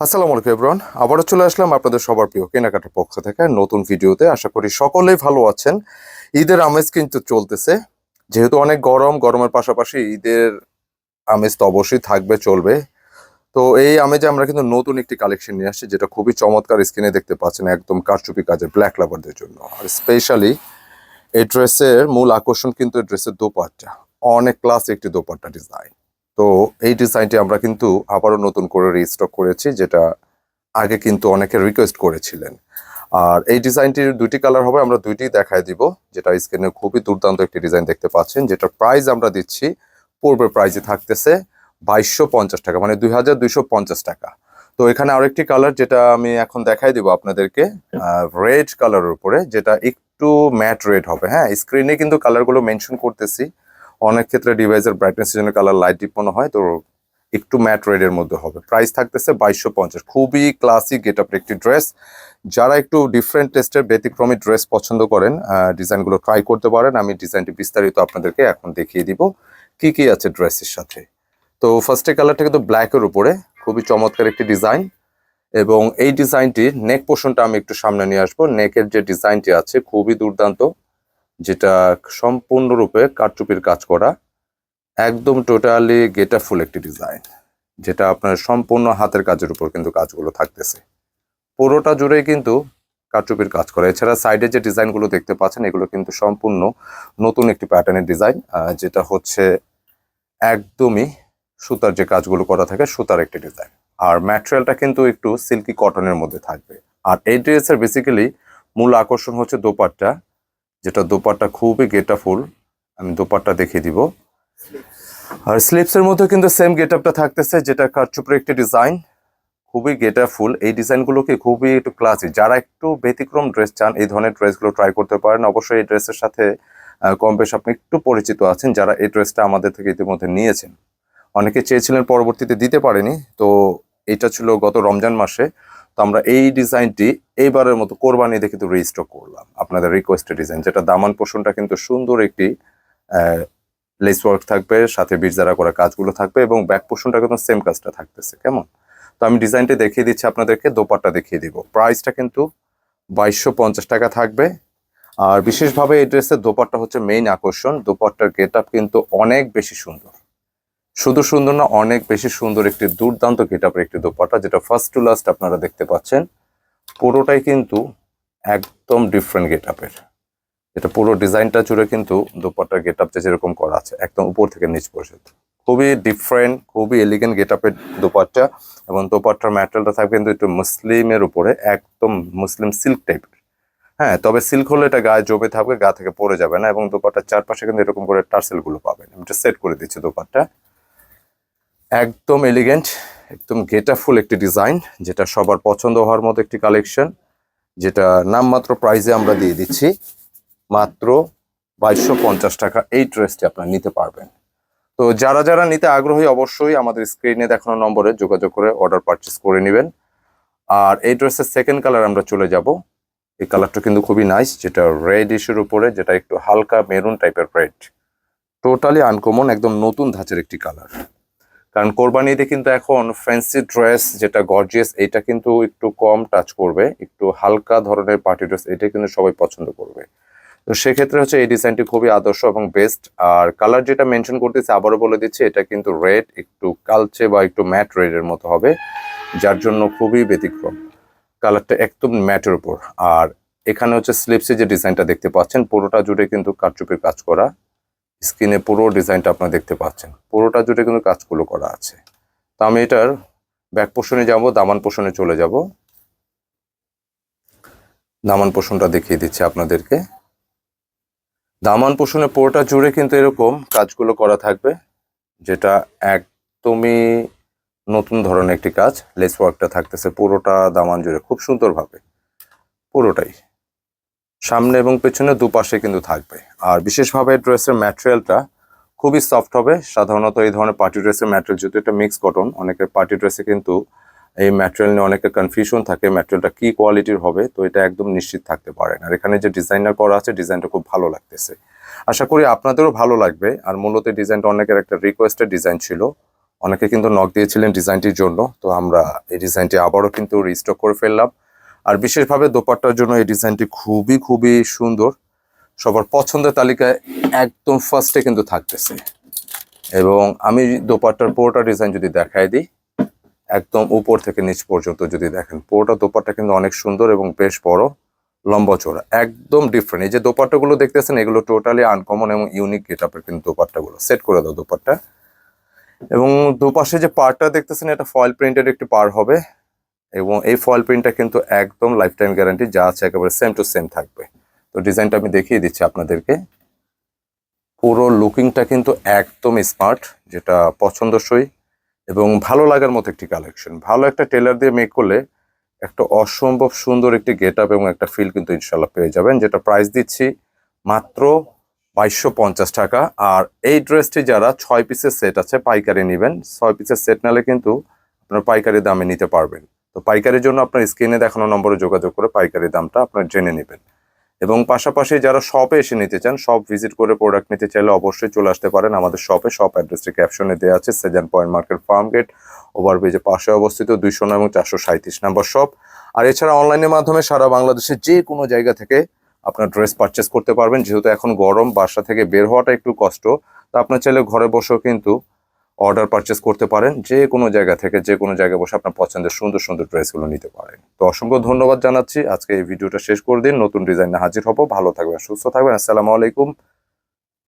আসসালামু আলাইকুম এব্রন আবারও চলে আসলাম আপনাদের সবার প্রিয় কেনাকাটার পক্ষ থেকে নতুন ভিডিওতে। আশা করি সকলেই ভালো আছেন। ঈদের আমেজ কিন্তু চলতেছে। যেহেতু অনেক গরম, গরমের পাশাপাশি ঈদের আমেজ তো অবশ্যই থাকবে, চলবে। তো এই আমেজে আমরা কিন্তু নতুন একটি কালেকশন নিয়ে আসছি, যেটা খুবই চমৎকার স্ক্রিনে দেখতে পাচ্ছেন একদম কারচুপি কাজের ব্ল্যাক লাভারদের জন্য। আর স্পেশালি এই ড্রেসের মূল আকর্ষণ কিন্তু এই ড্রেসের দোপাট্টা। অনেক ক্লাস একটি দোপাট্টা ডিজাইন তো এই ডিজাইনটি আমরা কিন্তু আবারও নতুন করে রিস্টক করেছি, যেটা আগে কিন্তু অনেকে রিকোয়েস্ট করেছিলেন। আর এই ডিজাইনটির দুইটি কালার হবে, আমরা দুইটি দেখায় দিব, যেটা স্ক্রিনে খুবই দুর্দান্ত একটি ডিজাইন দেখতে পাচ্ছেন যেটা প্রাইস আমরা দিচ্ছি, পূর্বের প্রাইসে থাকতেছে বাইশশো পঞ্চাশ টাকা মানে দুই হাজার দুইশো পঞ্চাশ টাকা। তো এখানে আরেকটি কালার যেটা আমি এখন দেখাই দিব আপনাদেরকে রেড কালারের উপরে, যেটা একটু ম্যাট রেড হবে হ্যাঁ স্ক্রিনে কিন্তু কালারগুলো মেনশন করতেছি। অনেক ক্ষেত্রে ডিভাইসের ব্রাইটনেস জন্য কালার লাইট ডিপনো হয়, তো একটু ম্যাট রেডের মধ্যে হবে। প্রাইস থাকতেছে বাইশশো পঞ্চাশ। খুবই ক্লাসিক গেট আপের একটি ড্রেস যারা একটু ডিফারেন্ট টেস্টের ব্যতিক্রমী ড্রেস পছন্দ করেন ডিজাইনগুলো ট্রাই করতে পারেন। আমি ডিজাইনটি বিস্তারিত আপনাদেরকে এখন দেখিয়ে দিব কি কি আছে ড্রেসের সাথে। তো ফার্স্টে কালারটা কিন্তু ব্ল্যাকের উপরে। খুবই চমৎকার একটি ডিজাইন এবং এই ডিজাইনটির নেক পোর্শনটা আমি একটু সামনে নিয়ে আসব। নেকের যে ডিজাইনটি আছে, খুবই দুর্দান্ত। যেটা সম্পূর্ণরূপে কারচুপির কাজ করা, একদম টোটালি গেটা ফুল একটি ডিজাইন যেটা আপনার সম্পূর্ণ হাতের কাজের উপর কিন্তু কাজগুলো থাকতেছে। পুরোটা জুড়েই কিন্তু কারচুপির কাজ করা। এছাড়া সাইডে যে ডিজাইনগুলো দেখতে পাচ্ছেন, এগুলো কিন্তু সম্পূর্ণ নতুন একটি প্যাটার্নের ডিজাইন যেটা হচ্ছে একদমই সুতার যে কাজগুলো করা থাকে, সুতার একটি ডিজাইন আর ম্যাটেরিয়ালটা কিন্তু একটু সিল্কি কটনের মধ্যে থাকবে। আর এই ড্রেসের বেসিক্যালি মূল আকর্ষণ হচ্ছে দোপাট্টা। যেটা দোপাট্টা খুবই গেটা ফুল আমি দোপাট্টা দেখিয়ে দিব। আর স্লিপসের মধ্যে কিন্তু সেম গেট আপটা থাকতেছে, যেটা কারচুপের একটি ডিজাইন, খুবই গেটা ফুল এই ডিজাইনগুলোকে খুবই একটু ক্লাসিক যারা একটু ব্যতিক্রম ড্রেস চান, এই ধরনের ড্রেসগুলো ট্রাই করতে পারেন। অবশ্যই এই ড্রেসের সাথে কম বেশ আপনি একটু পরিচিত আছেন, যারা এই ড্রেসটা আমাদের থেকে ইতিমধ্যে নিয়েছেন। অনেকে চেয়েছিলেন পরবর্তীতে দিতে পারেনি, তো এটা ছিল গত রমজান মাসে। তো আমরা এই ডিজাইনটি এইবারের মতো কোরবানি দেখে তো রিস্টক করলাম। আপনাদের রিকোয়েস্টেড ডিজাইন যেটা দামান পোষণটা কিন্তু সুন্দর একটি লেস ওয়ার্ক থাকবে, সাথে বীরজারা করা কাজগুলো থাকবে এবং ব্যাক পোষণটা কিন্তু সেম কাজটা থাকতেছে, কেমন? তো আমি ডিজাইনটি দেখিয়ে দিচ্ছি আপনাদেরকে, দোপাট্টা দেখিয়ে দিব। প্রাইসটা কিন্তু বাইশশো পঞ্চাশ টাকা থাকবে। আর বিশেষভাবে এই ড্রেসের দোপাট্টা হচ্ছে মেইন আকর্ষণ। দোপাট্টার গেট আপ কিন্তু অনেক বেশি সুন্দর। শুধু সুন্দর না, অনেক বেশি সুন্দর একটি দুর্দান্ত গেট আপের একটি দোপাট্টা, যেটা ফার্স্ট টু লাস্ট আপনারা দেখতে পাচ্ছেন। পুরোটাই কিন্তু একদম ডিফারেন্ট গেট আপের এটা পুরো ডিজাইনটা জুড়ে কিন্তু দোপাট্টার গেট আপটা যেরকম করা আছে, একদম উপর থেকে নিচ পর্যন্ত। খুবই ডিফারেন্ট খুবই এলিগেন্ট গেট আপের দোপাট্টা এবং দোপাট্টার ম্যাটেরিয়ালটা থাকবে কিন্তু একটু মুসলিমের উপরে, একদম মুসলিম সিল্ক টাইপের হ্যাঁ তবে সিল্ক হলে এটা গায়ে জমে থাকবে, গা থেকে পড়ে যাবে না এবং দোপাট্টার চারপাশে কিন্তু এরকম করে টার্সেলগুলো পাবেন। আমি এটা সেট করে দিচ্ছি দোপাট্টা। একদম এলিগেন্ট একদম গেটা ফুল একটি ডিজাইন যেটা সবার পছন্দ হওয়ার মতো একটি কালেকশন যেটা নামমাত্র প্রাইজে আমরা দিয়ে দিচ্ছি। মাত্র বাইশশো পঞ্চাশ টাকা এই ড্রেসটি আপনারা নিতে পারবেন। তো যারা যারা নিতে আগ্রহী, অবশ্যই আমাদের স্ক্রিনে দেখানো নম্বরে যোগাযোগ করে অর্ডার পারচেস করে নেবেন। আর এই ড্রেসের সেকেন্ড কালার আমরা চলে যাব। এই কালারটা কিন্তু খুবই নাইস যেটা রেড ইস্যুর উপরে, যেটা একটু হালকা মেরুন টাইপের রেড টোটালি আনকমন একদম নতুন ধাঁচের একটি কালার কারণ কোরবানিতে কিন্তু এখন ফ্যান্সি ড্রেস যেটা গর্জিয়াস এটা কিন্তু একটু কম টাচ করবে, একটু হালকা ধরনের পার্টি ড্রেস এটা কিন্তু সবাই পছন্দ করবে। তো সেক্ষেত্রে হচ্ছে এই ডিজাইনটি খুবই আদর্শ এবং বেস্ট আর কালার যেটা মেনশন করতেছে, আবারও বলে দিচ্ছি, এটা কিন্তু রেড একটু কালচে বা একটু ম্যাট রেডের মতো হবে, যার জন্য খুবই ব্যতিক্রম। কালারটা একদম ম্যাটের উপর। আর এখানে হচ্ছে স্লিপসে যে ডিজাইনটা দেখতে পাচ্ছেন, পুরোটা জুড়ে কিন্তু কারচুপির কাজ করা। স্ক্রিনে পুরো ডিজাইনটা আপনারা দেখতে পাচ্ছেন। পুরোটা জুড়ে কিন্তু কাজগুলো করা আছে। তো আমি এটার ব্যাক পোষণে যাব, দামান পোষণে চলে যাব। দামান পোষণটা দেখিয়ে দিচ্ছি আপনাদেরকে। দামান পোষণে পুরোটা জুড়ে কিন্তু এরকম কাজগুলো করা থাকবে, যেটা একদমই নতুন ধরনের একটি কাজ। লেস ওয়ার্কটা থাকতেছে পুরোটা দামান জুড়ে, খুব সুন্দরভাবে। পুরোটাই। সামনে এবং পেছনে দুপাশে কিন্তু থাকবে। আর বিশেষভাবে ড্রেসের ম্যাটেরিয়ালটা খুবই সফট হবে। সাধারণত এই ধরনের পার্টি ড্রেসের ম্যাটেরিয়াল যেহেতু এটা মিক্স কটন অনেকের পার্টি ড্রেসে কিন্তু এই ম্যাটেরিয়াল নিয়ে অনেকের কনফিউশন থাকে ম্যাটেরিয়ালটা কী কোয়ালিটির হবে, তো এটা একদম নিশ্চিত থাকতে পারেন আর এখানে যে ডিজাইনার করা আছে ডিজাইনটা খুব ভালো লাগতেছে। আশা করি আপনাদেরও ভালো লাগবে। আর মূলত ডিজাইনটা অনেকের একটা রিকোয়েস্টেড ডিজাইন ছিল। অনেকে কিন্তু নক দিয়েছিলেন ডিজাইনটির জন্য। তো আমরা এই ডিজাইনটি আবারও কিন্তু রিস্টক করে ফেললাম। আর বিশেষভাবে দোপাট্টার জন্য এই ডিজাইনটি খুবই খুবই সুন্দর। সবার পছন্দের তালিকায় একদম ফার্স্টে কিন্তু থাকতেছে। এবং আমি দোপাট্টার পুরোটা ডিজাইন যদি দেখাই দিই, একদম উপর থেকে নিচ পর্যন্ত যদি দেখেন, পুরোটা দোপাট্টা কিন্তু অনেক সুন্দর এবং বেশ বড়, লম্বা চওড়া, একদম ডিফারেন্ট এই যে দোপাট্টাগুলো দেখতেছেন, এগুলো টোটালি আনকমন এবং ইউনিক গেট আপের কিন্তু দোপাট্টাগুলো। সেট করে দাও দোপাট্টা। এবং দুপাশে যে পারটা দেখতেছেন, এটা ফয়েল প্রিন্টের একটি পার হবে। এবং এই ফয়েল প্রিন্টটা কিন্তু একদম লাইফ টাইম গ্যারান্টি যা আছে একেবারে সেম টু সেম থাকবে। তো ডিজাইনটা আমি দেখিয়ে দিচ্ছি আপনাদেরকে। পুরো লুকিংটা কিন্তু একদম স্মার্ট যেটা পছন্দসই এবং ভালো লাগার মতো একটি কালেকশন ভালো একটা টেলার দিয়ে মেক করলে একটা অসম্ভব সুন্দর একটি গেট আপ এবং একটা ফিল কিন্তু ইনশাল্লাহ পেয়ে যাবেন, যেটা প্রাইস দিচ্ছি মাত্র বাইশশো পঞ্চাশ টাকা। আর এই ড্রেসটি যারা ছয় পিসের সেট আছে, পাইকারি নেবেন। ছয় পিসের সেট নালে কিন্তু আপনার পাইকারি দামে নিতে পারবেন। তো পাইকারির জন্য আপনার স্ক্রিনে দেখানো নম্বরে যোগাযোগ করে পাইকারি দামটা আপনার জেনে নেবেন। এবং পাশাপাশি যারা শপে এসে নিতে চান, শপ ভিজিট করে প্রোডাক্ট নিতে চাইলে অবশ্যই চলে আসতে পারেন আমাদের শপে। শপ অ্যাড্রেসটি ক্যাপশনে দেওয়া আছে, Shezan point market farm gate ওভারব্রিজের পাশে অবস্থিত দুইশো নয় এবং চারশো সাঁত্রিশ নম্বর শপ। আর এছাড়া অনলাইনের মাধ্যমে সারা বাংলাদেশের যে কোনো জায়গা থেকে আপনার ড্রেস পারচেস করতে পারবেন। যেহেতু এখন গরম, বাসা থেকে বের হওয়াটা একটু কষ্ট, তা আপনার চাইলে ঘরে বসেও কিন্তু অর্ডার পারচেস করতে পারেন, যে কোনো জায়গা থেকে, যে কোনো জায়গায় বসে আপনার পছন্দের সুন্দর সুন্দর ড্রেসগুলো নিতে পারেন। তো অসংখ্য ধন্যবাদ জানাচ্ছি। আজকে এই ভিডিওটা শেষ করে দিন। নতুন ডিজাইনে হাজির হব। ভালো থাকবেন, সুস্থ থাকবেন। আসসালামু আলাইকুম।